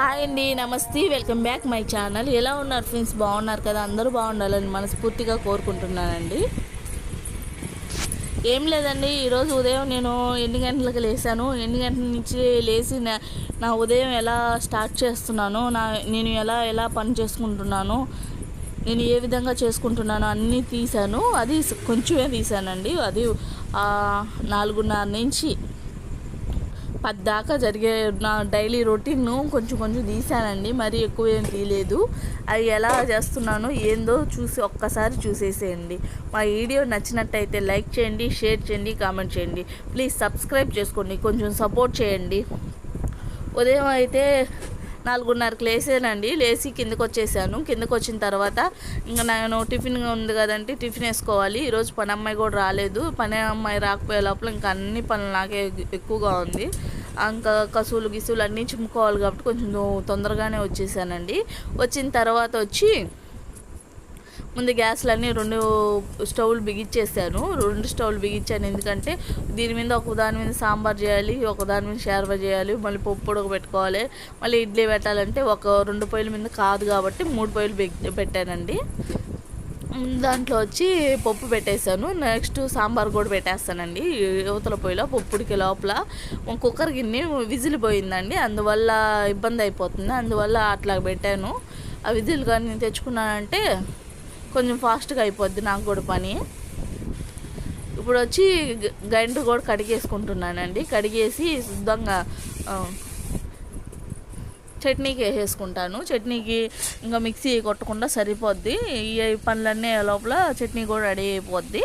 Hi అండి నమస్తే welcome back my channel. ఎలా ఉన్నారు ఫ్రెండ్స్? బాగున్నారు కదా? అందరూ బాగుండాలని మనస్ఫూర్తిగా కోరుకుంటున్నానండి. ఏం లేదండి ఈరోజు ఉదయం నేను ఎన్ని గంటలకు లేచాను ఎన్ని గంటల నుంచి లేచి నా నా ఉదయం ఎలా స్టార్ట్ చేస్తున్నాను నా నేను ఎలా ఎలా పని చేసుకుంటున్నాను నేను ఏ విధంగా చేసుకుంటున్నాను అన్నీ తీశాను. అది కొంచెమే తీశానండి. అది నాలుగున్నర నుంచి పద్దాకా జరిగే నా డైలీ రొటీన్ కొంచెం కొంచెం తీసానండి మరి ఎక్కువ ఏం తీయలేదు. అది ఎలా చేస్తున్నానో ఏందో చూసి ఒక్కసారి చూసేసేయండి. మా వీడియో నచ్చినట్టయితే లైక్ చేయండి షేర్ చేయండి కామెంట్ చేయండి. ప్లీజ్ సబ్స్క్రైబ్ చేసుకోండి. కొంచెం సపోర్ట్ చేయండి. ఉదయం అయితే నాలుగున్నరకు లేసానండి. లేచి కిందకు వచ్చేసాను కిందకు వచ్చిన తర్వాత ఇంకా నేను టిఫిన్ ఉంది కదండి టిఫిన్ వేసుకోవాలి. ఈరోజు పని అమ్మాయి కూడా రాలేదు. పని అమ్మాయి రాకపోయే లోపల ఇంకా అన్ని పనులు నాకే ఎక్కువగా ఉంది. ఇంకా కసువులు గిసువులు అన్నీ చిమ్ముకోవాలి కాబట్టి కొంచెం తొందరగానే వచ్చేసానండి. వచ్చిన తర్వాత వచ్చి ముందు గ్యాస్లన్నీ రెండు స్టవ్లు బిగించేసాను రెండు స్టవ్లు బిగించాను ఎందుకంటే దీని మీద ఒక దాని మీద సాంబార్ చేయాలి ఒక దాని మీద షేర్వ చేయాలి మళ్ళీ పప్పు ఉడక పెట్టుకోవాలి మళ్ళీ ఇడ్లీ పెట్టాలంటే ఒక రెండు పొయ్యిల మీద కాదు కాబట్టి మూడు పొయ్యిలు పెట్టానండి. దాంట్లో వచ్చి పప్పు పెట్టేశాను. నెక్స్ట్ సాంబార్ కూడా పెట్టేస్తానండి. యువతల పొయ్యిలో పప్పుడికి లోపల కుక్కర్ గిన్నె విజిల్ పోయిందండి అందువల్ల ఇబ్బంది అయిపోతుంది. అందువల్ల అట్లా పెట్టాను. ఆ విజిల్ కానీ తెచ్చుకున్నానంటే కొంచెం ఫాస్ట్గా అయిపోద్ది నాకు కూడా పని. ఇప్పుడు వచ్చి గ- కూడా కడిగేసుకుంటున్నానండి. కడిగేసి శుద్ధంగా చట్నీకి వేసేసుకుంటాను. చట్నీకి ఇంకా మిక్సీ కొట్టకుండా సరిపోద్ది. ఈ పనులన్నీ లోపల చట్నీ కూడా రెడీ అయిపోద్ది.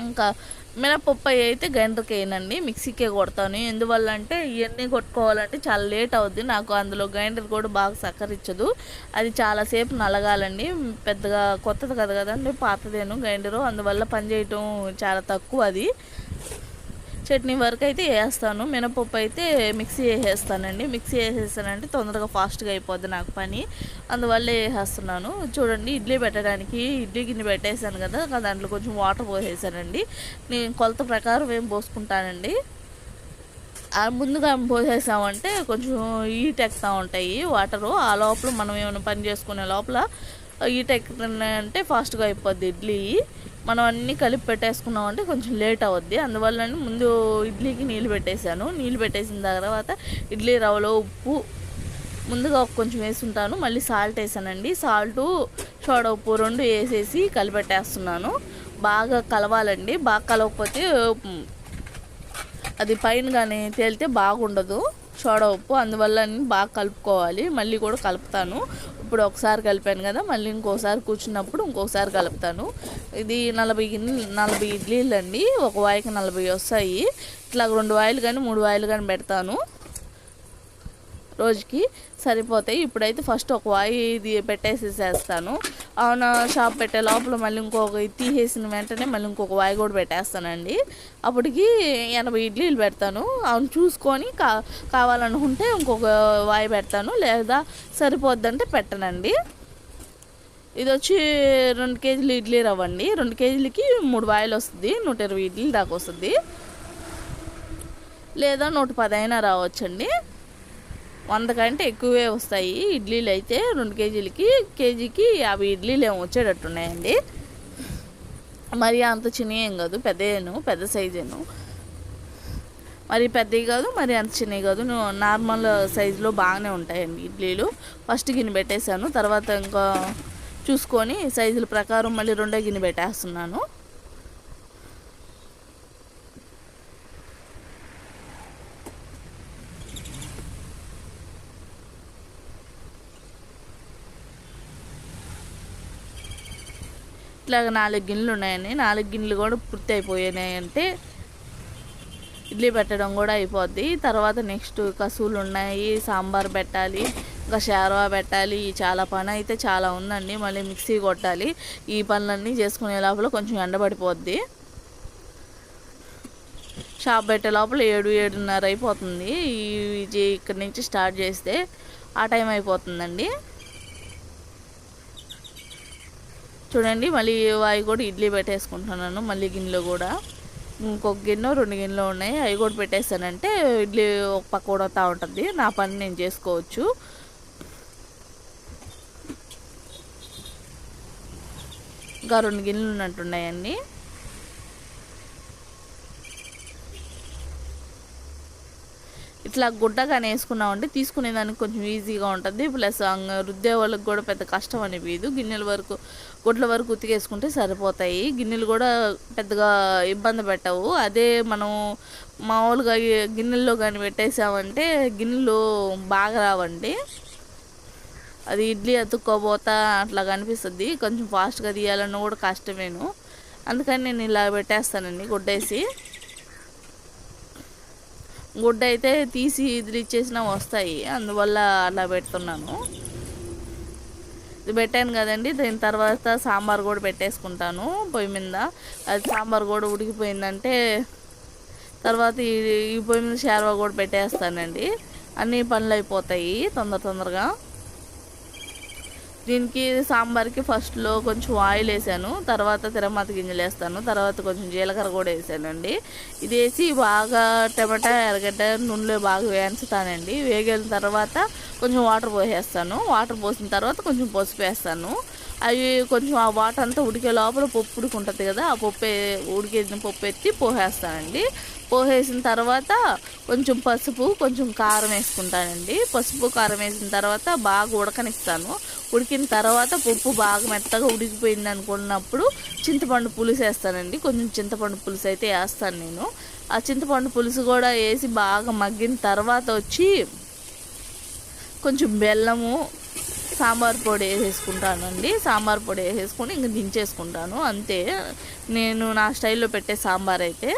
ఇంకా మినపప్పు అయితే గ్రైండర్కి వేయనండి మిక్సీకే కొడతాను. ఎందువల్ల అంటే ఇవన్నీ కొట్టుకోవాలంటే చాలా లేట్ అవుద్ది. నాకు అందులో గ్రైండర్ కూడా బాగా సహకరించదు. అది చాలాసేపు నలగాలండి. పెద్దగా కొత్తది కదా కదండి పాతదేను గ్రైండరు. అందువల్ల పనిచేయటం చాలా తక్కువ అది. చట్నీ వరకు అయితే వేస్తాను. మినపప్పు అయితే మిక్సీ వేసేస్తానండి. మిక్సీ వేసేసానంటే తొందరగా ఫాస్ట్గా అయిపోద్ది నాకు పని. అందువల్ల వేసేస్తున్నాను. చూడండి ఇడ్లీ పెట్టడానికి ఇడ్లీ గిన్నె పెట్టేశాను కదా దాంట్లో కొంచెం వాటర్ పోసేసానండి. నేను కొలత ప్రకారం ఏం పోసుకుంటానండి. ముందుగా పోసేసామంటే కొంచెం హీట్ ఎక్కుతూ ఉంటాయి వాటరు. ఆ లోపల మనం ఏమైనా పని చేసుకునే లోపల హీట్ ఎక్కుతున్నాయంటే ఫాస్ట్గా అయిపోద్ది ఇడ్లీ. మనం అన్నీ కలిపి పెట్టేసుకున్నామంటే కొంచెం లేట్ అవుద్ది. అందువల్ల ముందు ఇడ్లీకి నీళ్ళు పెట్టేశాను. నీళ్ళు పెట్టేసిన తర్వాత ఇడ్లీ రవ్వలో ఉప్పు ముందుగా కొంచెం వేసుంటాను. మళ్ళీ సాల్ట్ వేసానండి. సాల్టు సోడా ఉప్పు రెండు వేసేసి కలిపెట్టేస్తున్నాను. బాగా కలవాలండి. బాగా కలవకపోతే అది పైన కానీ తేలితే బాగుండదు. సోడా ఉప్పు అందువల్ల బాగా కలుపుకోవాలి. మళ్ళీ కూడా కలుపుతాను. ఇప్పుడు ఒకసారి కలిపాను కదా మళ్ళీ ఇంకోసారి కూర్చున్నప్పుడు ఇంకోసారి కలుపుతాను. ఇది నలభై గిన్నె నలభై ఇడ్లీలు అండి ఒక వాయికి నలభై వస్తాయి. ఇట్లా రెండు వాయిలు కానీ మూడు వాయిలు కానీ పెడతాను. రోజుకి సరిపోతాయి. ఇప్పుడైతే ఫస్ట్ ఒక వాయి ఇది పెట్టేసేసేస్తాను. అవున షాప్ పెట్టే లోపల మళ్ళీ ఇంకొక తీసేసిన వెంటనే మళ్ళీ ఇంకొక వాయి కూడా పెట్టేస్తానండి. అప్పటికి ఎనభై ఇడ్లీలు పెడతాను. అవును చూసుకొని కా కావాలనుకుంటే ఇంకొక వాయి పెడతాను. లేదా సరిపోద్దంటే పెట్టనండి. ఇది వచ్చి రెండు కేజీలు ఇడ్లీ రవ్వండి. రెండు కేజీలకి మూడు వాయిలు వస్తుంది. నూట ఇరవై ఇడ్లీ దాకా వస్తుంది. లేదా నూట పది అయినా రావచ్చండి. వంద కంటే ఎక్కువే వస్తాయి. ఇడ్లీలు అయితే రెండు కేజీలకి కేజీకి అవి ఇడ్లీలు ఏమి వచ్చేటట్టున్నాయండి. మరి అంత చిన్నవి ఏం కాదు పెద్దయేను పెద్ద సైజేను. మరి పెద్దవి కాదు మరి అంత చిన్నవి కాదు. నార్మల్ సైజులో బాగానే ఉంటాయండి ఇడ్లీలు. ఫస్ట్ గిన్నె పెట్టేశాను తర్వాత ఇంకా చూసుకొని సైజుల ప్రకారం మళ్ళీ రెండో గిన్నె పెట్టేస్తున్నాను. ఇట్లాగ నాలుగు గిన్నెలు ఉన్నాయని నాలుగు గిన్నెలు కూడా పూర్తి అయిపోయినాయి అంటే ఇడ్లీ పెట్టడం కూడా అయిపోద్ది. తర్వాత నెక్స్ట్ కసువులు ఉన్నాయి సాంబార్ పెట్టాలి ఇంకా షార్వా పెట్టాలి. చాలా పని అయితే చాలా ఉందండి. మళ్ళీ మిక్సీ కొట్టాలి. ఈ పనులన్నీ చేసుకునే లోపల కొంచెం ఎండబడిపోద్ది షాప్ పెట్టే లోపల ఏడు ఏడున్నర అయిపోతుంది. ఈ జే- ఇక్కడి నుంచి స్టార్ట్ చేస్తే ఆ టైం అయిపోతుందండి. చూడండి మళ్ళీ అవి కూడా ఇడ్లీ పెట్టేసుకుంటున్నాను మళ్ళీ గిన్నెలో కూడా. ఇంకొక గిన్నె రెండు గిన్నెలు ఉన్నాయి. అవి కూడా పెట్టేస్తానంటే ఇడ్లీ ఒక పక్క ఉడతా ఉంటుంది. నా పని నేను చేసుకోవచ్చు. ఇంకా రెండు గిన్నెలు ఉన్నట్టున్నాయండి ఇట్లా గుడ్డగానే వేసుకున్నామంటే తీసుకునేదానికి కొంచెం ఈజీగా ఉంటుంది. ప్లస్ రుద్దే వాళ్ళకి కూడా పెద్ద కష్టం అనిపించదు గిన్నెల వరకు గుడ్ల వరకు ఉతికేసుకుంటే సరిపోతాయి. గిన్నెలు కూడా పెద్దగా ఇబ్బంది పెట్టవు. అదే మనం మామూలుగా గిన్నెల్లో కానీ పెట్టేసామంటే గిన్నెలు బాగా రావండి. అది ఇడ్లీ అతుక్కోబోతా అట్లా కనిపిస్తుంది. కొంచెం ఫాస్ట్గా తీయాలన్నా కూడా కష్టమేను. అందుకని నేను ఇలా పెట్టేస్తానండి గుడ్డేసి. గుడ్డ అయితే తీసి ఇచ్చేసినా వస్తాయి. అందువల్ల అలా పెడుతున్నాను. ఇది పెట్టాను కదండి. దీని తర్వాత సాంబార్ కూడా పెట్టేసుకుంటాను పొయ్యి మీద. అది సాంబార్ కూడా ఉడికిపోయిందంటే తర్వాత ఈ పొయ్యి మీద షార్వా కూడా పెట్టేస్తానండి. అన్ని పనులు అయిపోతాయి తొందర తొందరగా. దీనికి సాంబార్కి ఫస్ట్లో కొంచెం ఆయిల్ వేసాను తర్వాత తిరమాత గింజలు వేస్తాను తర్వాత కొంచెం జీలకర్ర కూడా వేసానండి. ఇది వేసి బాగా టమాటా ఎర్రగడ్డ నూనెలో బాగా వేయించుతానండి. వేగిన తర్వాత కొంచెం వాటర్ పోసేస్తాను. వాటర్ పోసిన తర్వాత కొంచెం పసుపు వేస్తాను. అవి కొంచెం ఆ వాటర్ అంతా ఉడికే లోపల పప్పు ఉడుకుంటుంది కదా ఆ పప్పు ఉడికేసిన పప్పు ఎత్తి పోసేస్తానండి పోసేసిన తర్వాత కొంచెం పసుపు కొంచెం కారం వేసుకుంటానండి. పసుపు కారం వేసిన తర్వాత బాగా ఉడకనిస్తాను. ఉడికిన తర్వాత పప్పు బాగా మెత్తగా ఉడికిపోయింది అనుకున్నప్పుడు చింతపండు పులుసు వేస్తానండి. కొంచెం చింతపండు పులుసు అయితే వేస్తాను నేను. ఆ చింతపండు పులుసు కూడా వేసి బాగా మగ్గిన తర్వాత వచ్చి కొంచెం బెల్లము సాంబార్ పొడి వేసేసుకుంటానండి. సాంబార్ పొడి వేసేసుకొని ఇంక దించేసుకుంటాను. అంతే. నేను నా స్టైల్లో పెట్టే సాంబార్ అయితే.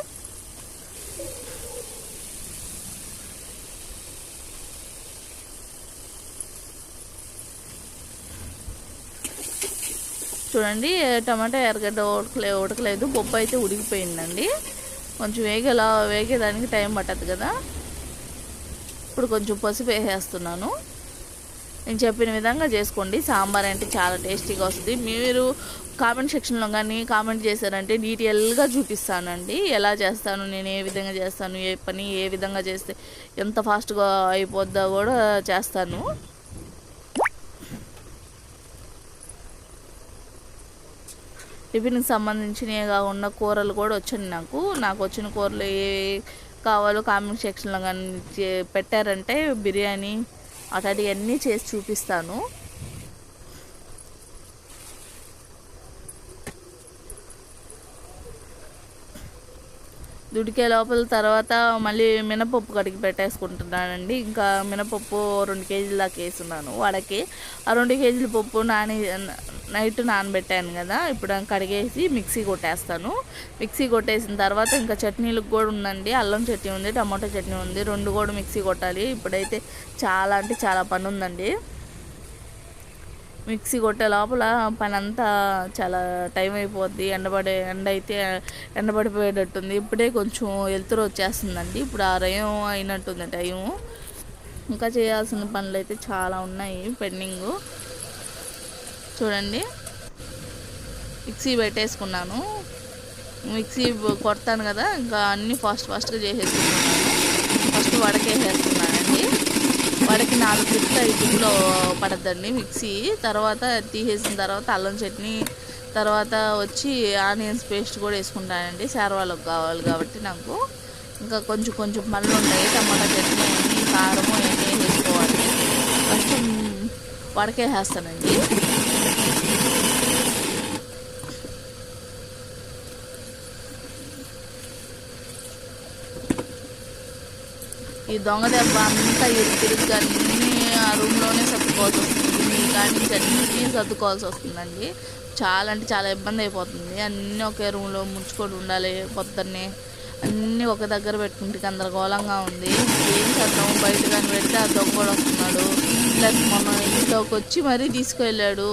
చూడండి టమాటా ఎర్రగడ్డ ఉడకలే ఉడకలేదు. బొబ్బ అయితే ఉడికిపోయిందండి. కొంచెం వేగేలా వేగేదానికి టైం పట్టదు కదా. ఇప్పుడు కొంచెం పసుపు వేసేస్తున్నాను. నేను చెప్పిన విధంగా చేసుకోండి. సాంబార్ అంటే చాలా టేస్టీగా వస్తుంది. మీరు కామెంట్ సెక్షన్లో కానీ కామెంట్ చేశారంటే డీటెయిల్గా చూపిస్తానండి. ఎలా చేస్తాను నేను ఏ విధంగా చేస్తాను ఏ పని ఏ విధంగా చేస్తే ఎంత ఫాస్ట్గా అయిపోద్దా కూడా చేస్తాను. టిఫిన్కి సంబంధించినవిగా ఉన్న కూరలు కూడా వచ్చాయి నాకు. నాకు వచ్చిన కూరలు ఏ కావాలో కామెంట్ సెక్షన్లో కానీ పెట్టారంటే బిర్యానీ అట్లాంటివన్నీ చేసి చూపిస్తాను. దుడికే లోపల తర్వాత మళ్ళీ మినపప్పు కడిగి పెట్టేసుకుంటున్నానండి. ఇంకా మినపప్పు రెండు కేజీల దాకా వేస్తున్నాను. వాడకి ఆ రెండు కేజీల పప్పు నాని నైట్ నానబెట్టాను కదా ఇప్పుడు కడిగేసి మిక్సీ కొట్టేస్తాను. మిక్సీ కొట్టేసిన తర్వాత ఇంకా చట్నీలకు కూడా ఉందండి. అల్లం చట్నీ ఉంది టమాటో చట్నీ ఉంది రెండు కూడా మిక్సీ కొట్టాలి. ఇప్పుడైతే చాలా అంటే చాలా పని ఉందండి. మిక్సీ కొట్టే లోపల పని అంతా చాలా టైం అయిపోద్ది. ఎండబడే ఎండ అయితే ఎండబడిపోయేటట్టుంది ఇప్పుడే కొంచెం వెలుతురు వచ్చేస్తుందండి. ఇప్పుడు ఆ రయం అయినట్టుంది టైము. ఇంకా చేయాల్సిన పనులు అయితే చాలా ఉన్నాయి పెండింగ్. చూడండి. మిక్సీ పెట్టేసుకున్నాను. మిక్సీ కొడతాను కదా ఇంకా అన్నీ ఫాస్ట్ ఫాస్ట్గా చేసేసుకున్నాను. ఫస్ట్ వడకేసేస్తున్నాను వాడికి నాలుగు ట్రిప్లు ఐదు ట్రిప్లో పడద్దండి మిక్సీ. తర్వాత తీసేసిన తర్వాత అల్లం చట్నీ తర్వాత వచ్చి ఆనియన్స్ పేస్ట్ కూడా వేసుకుంటానండి. శారవాళ్ళకి కావాలి కాబట్టి నాకు. ఇంకా కొంచెం కొంచెం పనులు ఉంటాయి. టమాటా చట్నీ కారము అన్నీ వేసుకోవాలి. ఫస్ట్ వడకేసేస్తానండి ఈ దొంగ దెబ్బ అంతా ఇరుకిరుగ్గా అన్నీ ఆ రూమ్లోనే సర్దుకోవాల్సి వస్తుంది. మీ కానీ అన్నీ సర్దుకోవాల్సి వస్తుందండి. చాలా అంటే చాలా ఇబ్బంది అయిపోతుంది. అన్నీ ఒకే రూమ్లో ముంచుకొని ఉండాలి పొద్దున్నే. అన్నీ ఒక దగ్గర పెట్టుకుంటే గందరగోళంగా ఉంది. ఏం చేద్దాం? బయట కానీ పెడితే ఆ దొంగ కూడా వస్తున్నాడు. ప్లస్ మొన్న ఇంట్లోకి వచ్చి మరీ తీసుకువెళ్ళాడు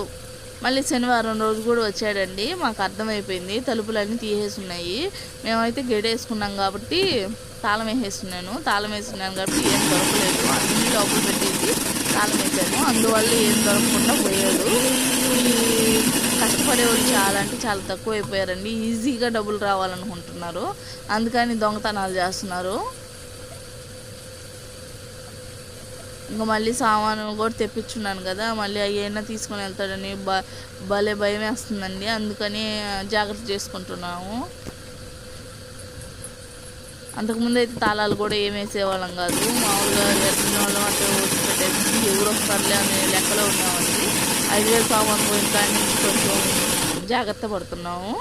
మళ్ళీ శనివారం రోజు కూడా వచ్చాడండి. మాకు అర్థమైపోయింది. తలుపులన్నీ తీసేసున్నాయి. మేమైతే గడేసుకున్నాం కాబట్టి తాళం వేసేస్తున్నాను. తాళం వేస్తున్నాను కాబట్టి ఏం దొరకలేదు. అన్ని లోపల పెట్టేసి తాళం వేసాను అందువల్ల ఏం దొరకకుండా పోయాడు. కష్టపడే వాళ్ళు చాలా అంటే చాలా తక్కువ అయిపోయారండి ఈజీగా డబ్బులు రావాలనుకుంటున్నారు. అందుకని దొంగతనాలు చేస్తున్నారు. ఇంకా మళ్ళీ సామాను కూడా తెప్పించున్నాను కదా మళ్ళీ అయ్యైనా తీసుకొని వెళ్తాడని బ భలే భయం వేస్తుందండి. అందుకని జాగ్రత్త చేసుకుంటున్నాము. అంతకుముందు అయితే తాళాలు కూడా ఏం వేసేవాళ్ళం కాదు. మామూలుగా వెళ్ళిన వాళ్ళం అట్లా వచ్చి పెట్టేసి ఎవరు వస్తారులే అనే లెక్కలో ఉన్నామండి. ఐదు వేలు సామాన్ పోయిన కానీ కొంచెం జాగ్రత్త పడుతున్నాము.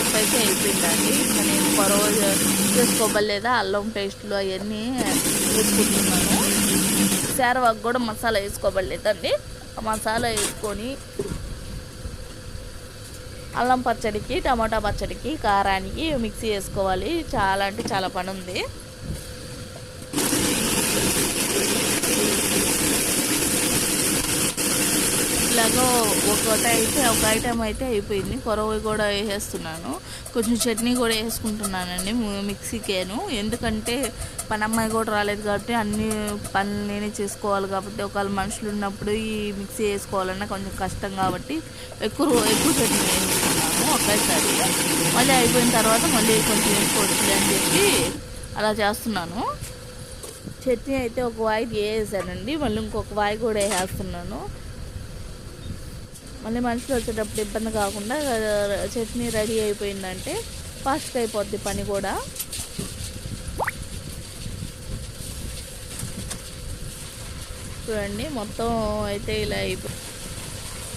ఉప్పు అయితే అయిపోయిందండి. ఇంకా నేను పొరవ చేసుకోవలేదా అల్లం పేస్టులు అవన్నీ వేసుకుంటున్నాను. శారవాకు కూడా మసాలా వేసుకోబడలేదండి. ఆ మసాలా వేసుకొని అల్లం పచ్చడికి టమాటా పచ్చడికి కారానికి మిక్సీ వేసుకోవాలి. చాలా అంటే చాలా పని ఉంది. ఇలాగో ఒకటి అయితే ఒక ఐటెం అయితే అయిపోయింది. కొరవ కూడా వేసేస్తున్నాను. కొంచెం చట్నీ కూడా వేసుకుంటున్నానండి మిక్సీకేను. ఎందుకంటే పని అమ్మాయి కూడా రాలేదు కాబట్టి అన్ని పనులు నేనే చేసుకోవాలి కాబట్టి ఒకవేళ మనుషులు ఉన్నప్పుడు ఈ మిక్సీ వేసుకోవాలన్నా కొంచెం కష్టం కాబట్టి ఎక్కువ ఎక్కువ చట్నీ వేసుకున్నాను ఒకేసారి. మళ్ళీ అయిపోయిన తర్వాత మళ్ళీ కొంచెం వేసుకోవచ్చు అని చెప్పి అలా చేస్తున్నాను. చట్నీ అయితే ఒక వాయి వేసానండి. మళ్ళీ ఇంకొక వాయి కూడా వేసేస్తున్నాను. మళ్ళీ మనుషులు వచ్చేటప్పుడు ఇబ్బంది కాకుండా చట్నీ రెడీ అయిపోయిందంటే ఫాస్ట్గా అయిపోద్ది పని కూడా. చూడండి మొత్తం అయితే ఇలా అయిపోయి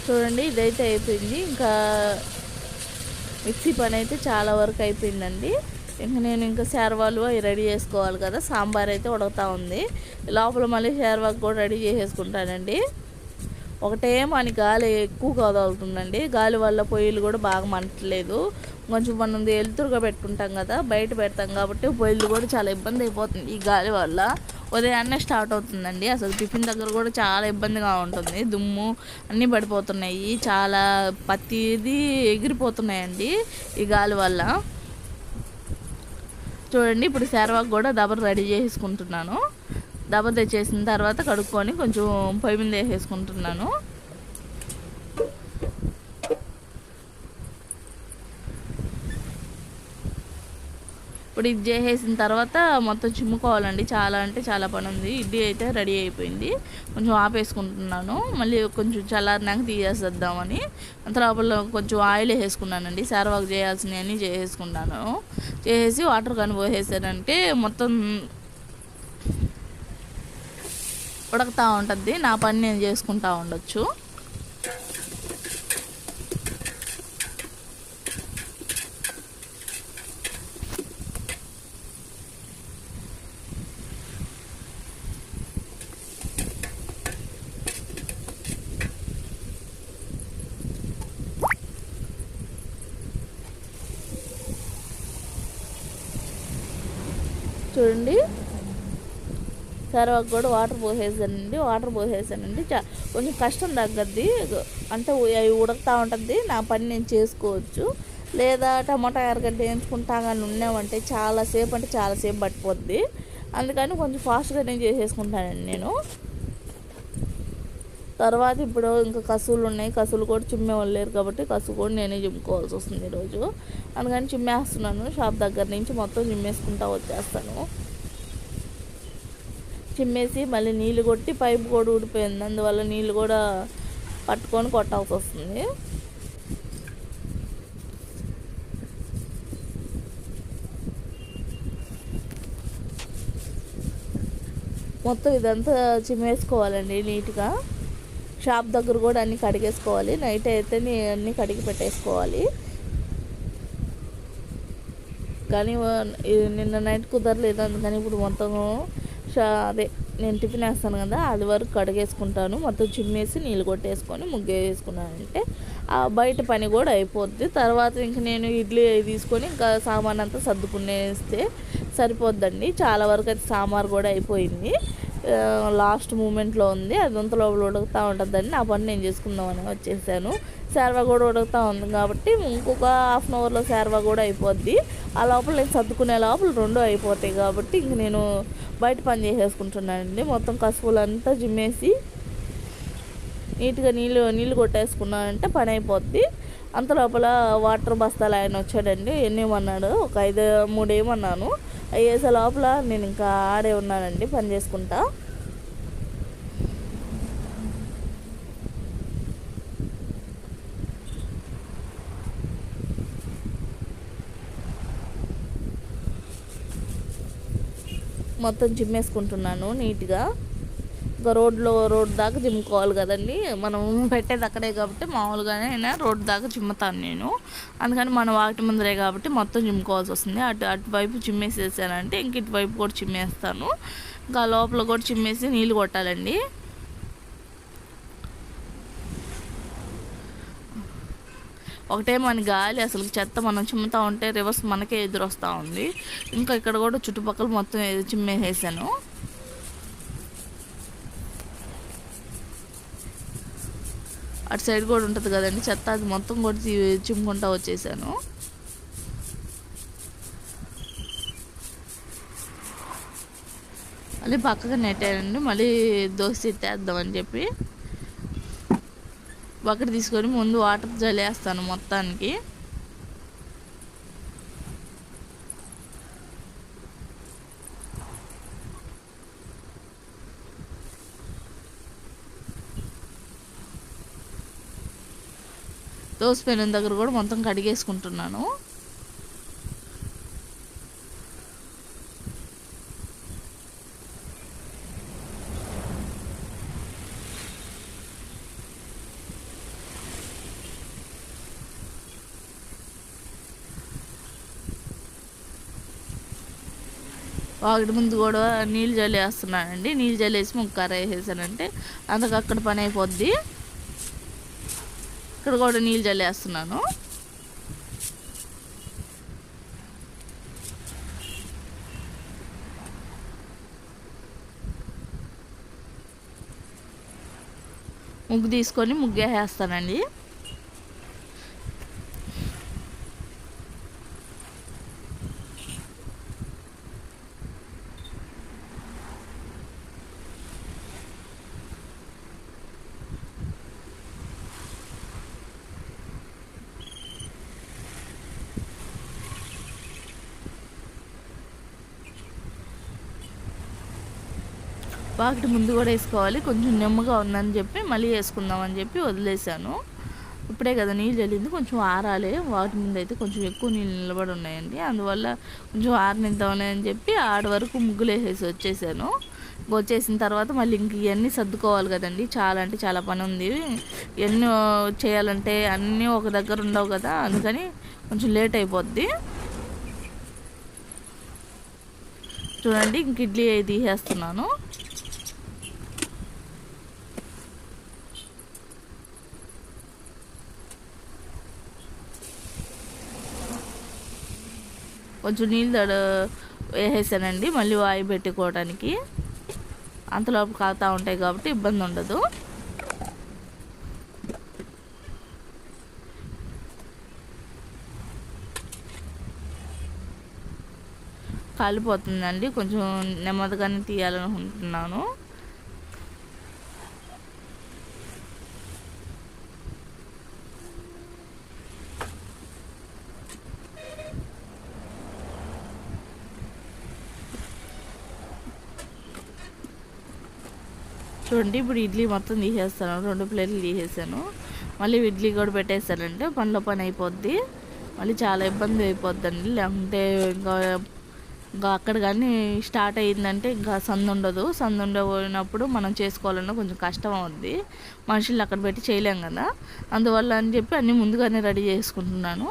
చూడండి ఇదైతే అయిపోయింది. ఇంకా మిక్సీ పని అయితే చాలా వరకు అయిపోయిందండి. ఇంకా నేను ఇంకా శార్వాలు అవి రెడీ చేసుకోవాలి కదా సాంబార్ అయితే ఉడకతా ఉంది. లోపల మళ్ళీ శార్వాకు కూడా రెడీ చేసేసుకుంటానండి. ఒకటే మన గాలి ఎక్కువ కదులుతుందండి గాలి వల్ల పొయ్యిలు కూడా బాగా మంటలేదు. కొంచెం మనం వెలుతురుగా పెట్టుకుంటాం కదా బయట పెడతాం కాబట్టి పొయ్యిలు కూడా చాలా ఇబ్బంది అయిపోతుంది ఈ గాలి వల్ల. ఉదయాన్నే స్టార్ట్ అవుతుందండి. అసలు టిఫిన్ దగ్గర కూడా చాలా ఇబ్బందిగా ఉంటుంది. దుమ్ము అన్నీ పడిపోతున్నాయి. చాలా ప్రతిదీ ఎగిరిపోతున్నాయండి ఈ గాలి వల్ల. చూడండి ఇప్పుడు శారవాకు కూడా దబర్ రెడీ చేసుకుంటున్నాను. దబ తెచ్చేసిన తర్వాత కడుక్కొని కొంచెం పొయ్యి మీద వేసేసుకుంటున్నాను. ఇప్పుడు ఇది చేసేసిన తర్వాత మొత్తం చిమ్ముకోవాలండి. చాలా అంటే చాలా పని ఉంది. ఇడ్లీ అయితే రెడీ అయిపోయింది. కొంచెం ఆపేసుకుంటున్నాను. మళ్ళీ కొంచెం చల్లారినాక తీసేసేద్దామని. అంత లోపల కొంచెం ఆయిల్ వేసుకున్నానండి సారవాకు చేయాల్సినవి అని చేసేసుకున్నాను. చేసేసి వాటర్ కానీ పోసేసానంటే మొత్తం ఉడకతా ఉంటుంది. నా పని నేను చేసుకుంటా ఉండొచ్చు. చూడండి. తర్వాత కూడా వాటర్ పోసేసానండి వాటర్ పోసేసానండి. చా కొంచెం కష్టం తగ్గద్ది. అంటే అవి ఉడకతా ఉంటుంది నా పని నేను చేసుకోవచ్చు. లేదా టమాటా ఎరగడ్డ వేయించుకుంటా కానీ ఉన్నామంటే చాలాసేపు అంటే చాలాసేపు పట్టిపోద్ది. అందుకని కొంచెం ఫాస్ట్గా నేను చేసేసుకుంటానండి నేను. తర్వాత ఇప్పుడు ఇంకా కసువులు ఉన్నాయి. కసువులు కూడా చిమ్మే లేరు కాబట్టి కసువు కూడా నేనే చిమ్ముకోవాల్సి వస్తుంది ఈరోజు. అందుకని చిమ్మేస్తున్నాను. షాప్ దగ్గర నుంచి మొత్తం చిమ్మేసుకుంటా వచ్చేస్తాను. చిమ్మేసి మళ్ళీ నీళ్ళు కొట్టి పైపు కూడా ఊడిపోయింది. అందువల్ల నీళ్ళు కూడా పట్టుకొని కొట్టాల్సి వస్తుంది. మొత్తం ఇదంతా చిమ్మేసుకోవాలండి నీట్గా. షాప్ దగ్గర కూడా అన్నీ కడిగేసుకోవాలి. నైట్ అయితే నీ- అన్నీ కడిగి పెట్టేసుకోవాలి. కానీ నిన్న నైట్ కుదరలేదు. అందుకని ఇప్పుడు మొత్తము అదే నేను టిఫిన్ వేస్తాను కదా అది వరకు కడిగేసుకుంటాను. మొత్తం చిమ్మేసి నీళ్ళు కొట్టేసుకొని ముగ్గు వేసుకున్నానంటే ఆ బయట పని కూడా అయిపోద్ది. తర్వాత ఇంక నేను ఇడ్లీ తీసుకొని ఇంకా సామాన్ అంతా సర్దుకునేస్తే సరిపోద్దండి. చాలా వరకు అయితే సాంబార్ కూడా అయిపోయింది. లాస్ట్ మూమెంట్లో ఉంది. అది అంత లోపల ఉడుకుతూ ఉంటుందండి. ఆ పని నేను చేసుకుందామని వచ్చేసాను. శార్వా కూడా ఉడుకుతూ ఉంది కాబట్టి ఇంకొక హాఫ్ అన్ అవర్లో శార్వా కూడా అయిపోద్ది. ఆ లోపల నేను సర్దుకునే లోపల రెండు అయిపోతాయి కాబట్టి ఇంక నేను బయట పని చేసేసుకుంటున్నానండి. మొత్తం కసుపులంతా జిమ్మేసి నీట్గా నీళ్ళు నీళ్ళు కొట్టేసుకున్నానంటే పని అయిపోద్ది. అంత లోపల వాటర్ బస్తాలు ఆయన వచ్చాడండి. ఎన్నిమన్నాడు ఒక ఐదు మూడు ఏమన్నాను అవి లోపల నేను ఇంకా ఆడే ఉన్నానండి పని చేసుకుంటా. మొత్తం చిమ్మేసుకుంటున్నాను నీట్గా. రోడ్లో రోడ్ దాకా జిమ్ముకోవాలి కదండి. మనం పెట్టేది అక్కడే కాబట్టి మామూలుగానే అయినా రోడ్ దాకా జిమ్ముతాను నేను. అందుకని మన వాటి ముందరే కాబట్టి మొత్తం జిమ్ముకోవాల్సి వస్తుంది. అటు అటువైపు చిమ్మేసేసానంటే ఇంక ఇటువైపు కూడా చిమ్మేస్తాను. ఇంకా లోపల కూడా చిమ్మేసి నీళ్ళు కొట్టాలండి. ఒకటే మన గాలి అసలు చెత్త మనం చిమ్ముతూ ఉంటే రివర్స్ మనకే ఎదురొస్తూ ఉంది. ఇంకా ఇక్కడ కూడా చుట్టుపక్కల మొత్తం చిమ్మేసేసాను. అటు సైడ్ కూడా ఉంటుంది కదండి. చెత్త అది మొత్తం కూడా చిమ్ముకుంటా వచ్చేసాను. మళ్ళీ పక్కగా నెట్టానండి మళ్ళీ దోశ ఎత్తేద్దామని చెప్పి. బకెట్ తీసుకొని ముందు వాటర్ జలేస్తాను మొత్తానికి. దోశ పెనం దగ్గర కూడా మొత్తం కడిగేసుకుంటున్నాను. వాకిటి ముందు కూడా నీళ్ళు జల్లేస్తున్నానండి. నీళ్ళు జల్లేసి కర్ర వేసేసానంటే అందుకు అక్కడ పని అయిపోద్ది. ఇక్కడ కూడా నీళ్ళు చల్లేస్తున్నాను ముగ్గు తీసుకొని ముగ్గు వేసేస్తానండి పాకెట్ ముందు కూడా వేసుకోవాలి. కొంచెం నెమ్మగా ఉందని చెప్పి మళ్ళీ వేసుకుందామని చెప్పి వదిలేసాను ఇప్పుడే కదా నీళ్ళు వెళ్ళింది. కొంచెం ఆరాలి. వాటి ముందు అయితే కొంచెం ఎక్కువ నీళ్ళు నిలబడి ఉన్నాయండి. అందువల్ల కొంచెం ఆరనిద్దామని అని చెప్పి ఆడ వరకు ముగ్గులు వేసేసి వచ్చేసాను. వచ్చేసిన తర్వాత మళ్ళీ ఇంక ఇవన్నీ సర్దుకోవాలి కదండి. చాలా అంటే చాలా పని ఉంది. ఎన్ని చేయాలంటే అన్నీ ఒక దగ్గర ఉండవు కదా. అందుకని కొంచెం లేట్ అయిపోద్ది. చూడండి ఇంక ఇడ్లీ తీసేస్తున్నాను. కొంచెం నీళ్ళు తడ వేసేసానండి మళ్ళీ వాయి పెట్టుకోవడానికి అంతలోపు కాతా ఉంటాయి కాబట్టి ఇబ్బంది ఉండదు. కాలిపోతుందండి. కొంచెం నెమ్మదిగానే తీయాలనుకుంటున్నాను. చూడండి ఇప్పుడు ఇడ్లీ మొత్తం తీసేస్తాను. రెండు ప్లేట్లు తీసేసాను. మళ్ళీ ఇడ్లీ కూడా పెట్టేస్తానంటే పనిలో పని అయిపోద్ది. మళ్ళీ చాలా ఇబ్బంది అయిపోద్దండి. లేకుంటే ఇంకా ఇంకా అక్కడ కానీ స్టార్ట్ అయ్యిందంటే ఇంకా సందు ఉండదు. సందు ఉండబోయినప్పుడు మనం చేసుకోవాలన్నా కొంచెం కష్టం అవుద్ది. మనుషులు అక్కడ పెట్టి చేయలేం కదా. అందువల్ల అని చెప్పి అన్నీ ముందుగానే రెడీ చేసుకుంటున్నాను.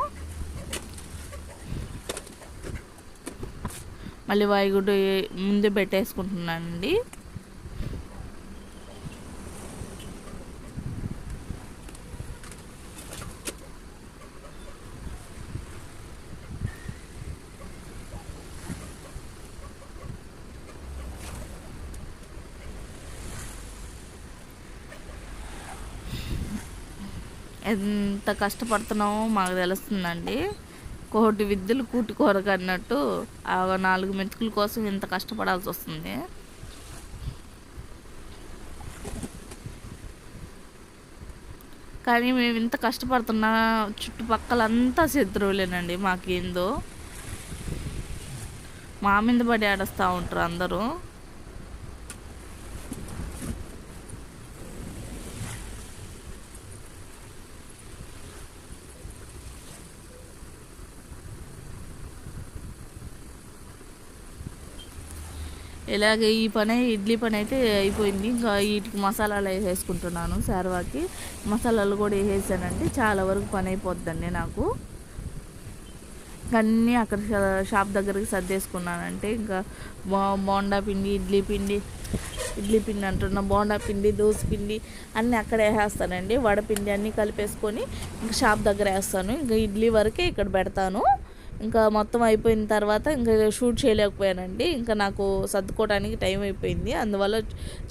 మళ్ళీ వాయుగుడ్డు ముందే పెట్టేసుకుంటున్నానండి. ఎంత కష్టపడుతున్నామో మాకు తెలుస్తుందండి. కోటి విద్యలు కూటి కొరకు అన్నట్టు ఆ నాలుగు మెతుకుల కోసం ఇంత కష్టపడాల్సి వస్తుంది. కానీ మేము ఇంత కష్టపడుతున్నా చుట్టుపక్కలంతా శత్రువులేనండి మాకేందో. మా మీద పడి ఆడస్తూ ఉంటారు అందరూ. ఇలాగే ఈ పని ఇడ్లీ పని అయితే అయిపోయింది. ఇంకా వీటికి మసాలాలు వేసేసుకుంటున్నాను శారవాకి. మసాలాలు కూడా వేసేసానంటే చాలా వరకు పని అయిపోద్దండి నాకు. అన్నీ అక్కడ షాప్ దగ్గరికి సర్దేసుకున్నానంటే ఇంకా బో బోండా పిండి ఇడ్లీ పిండి ఇడ్లీ పిండి అంటున్నా బోండా పిండి దోశ పిండి అన్నీ అక్కడ వేసేస్తానండి వడపిండి అన్నీ కలిపేసుకొని ఇంకా షాప్ దగ్గర వేస్తాను. ఇంకా ఇడ్లీ వరకే ఇక్కడ పెడతాను. ఇంకా మొత్తం అయిపోయిన తర్వాత ఇంకా షూట్ చేయలేకపోయానండి. ఇంకా నాకు సర్దుకోవడానికి టైం అయిపోయింది. అందువల్ల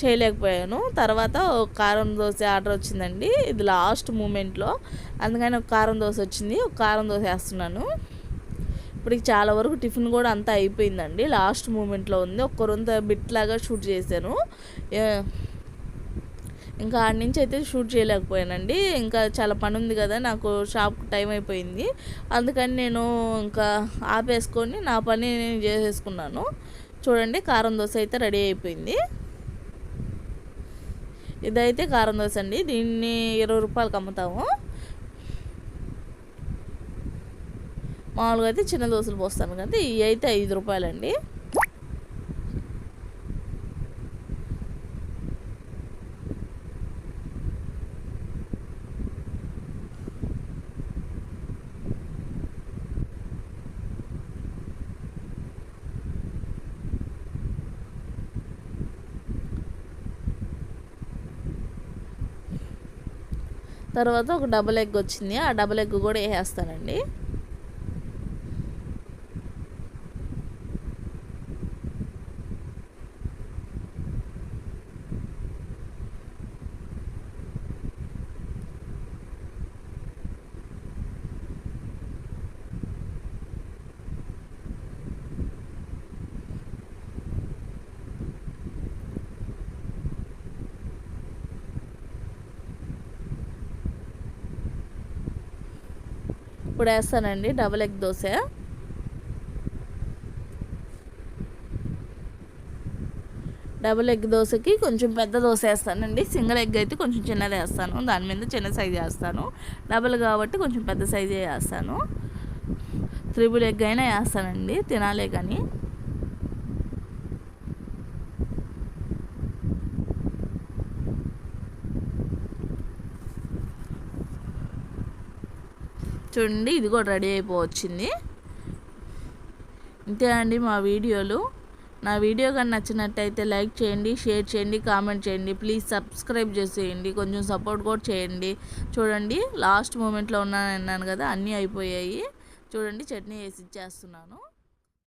చేయలేకపోయాను. తర్వాత కారం దోశ ఆర్డర్ వచ్చిందండి. ఇది లాస్ట్ మూమెంట్లో. అందుకని ఒక కారం దోశ వచ్చింది. ఒక కారం దోశ వేస్తున్నాను. ఇప్పటికి చాలా వరకు టిఫిన్ కూడా అంతా అయిపోయిందండి. లాస్ట్ మూమెంట్లో ఉంది. ఒక్క రొంత బిట్ లాగా షూట్ చేశాను. ఇంకా ఆడి నుంచి అయితే షూట్ చేయలేకపోయానండి. ఇంకా చాలా పని ఉంది కదా నాకు షాప్ టైం అయిపోయింది. అందుకని నేను ఇంకా ఆపేసుకొని నా పని నేను చేసేసుకున్నాను. చూడండి కారం దోశ అయితే రెడీ అయిపోయింది. ఇదైతే కారం దోశ అండి. దీన్ని ఇరవై రూపాయలకి అమ్ముతాము. మామూలుగా అయితే చిన్న దోశలు పోస్తాను కదా ఇవి అయితే ఐదు రూపాయలండి. తర్వాత ఒక డబుల్ ఎగ్ వచ్చింది ఆ డబుల్ ఎగ్ కూడా వేసేస్తానండి ఇప్పుడు వేస్తానండి double egg dosa. Double egg దోశకి కొంచెం పెద్ద దోశ వేస్తానండి. సింగిల్ ఎగ్ అయితే కొంచెం చిన్నది వేస్తాను. దాని మీద చిన్న సైజు వేస్తాను. డబుల్ కాబట్టి కొంచెం పెద్ద సైజే వేస్తాను. త్రిబుల్ ఎగ్ అయినా వేస్తానండి. తినాలే కానీ. చూడండి ఇది కూడా రెడీ అయిపోవచ్చింది. ఇంతే అండి మా వీడియోలు. నా వీడియో కానీ నచ్చినట్టయితే లైక్ చేయండి షేర్ చేయండి కామెంట్ చేయండి ప్లీజ్ సబ్స్క్రైబ్ చేసేయండి కొంచెం సపోర్ట్ కూడా చేయండి. చూడండి లాస్ట్ మూమెంట్లో ఉన్నాను అన్నాను కదా అన్నీ అయిపోయాయి. చూడండి చట్నీ వేసి ఇచ్చేస్తున్నాను.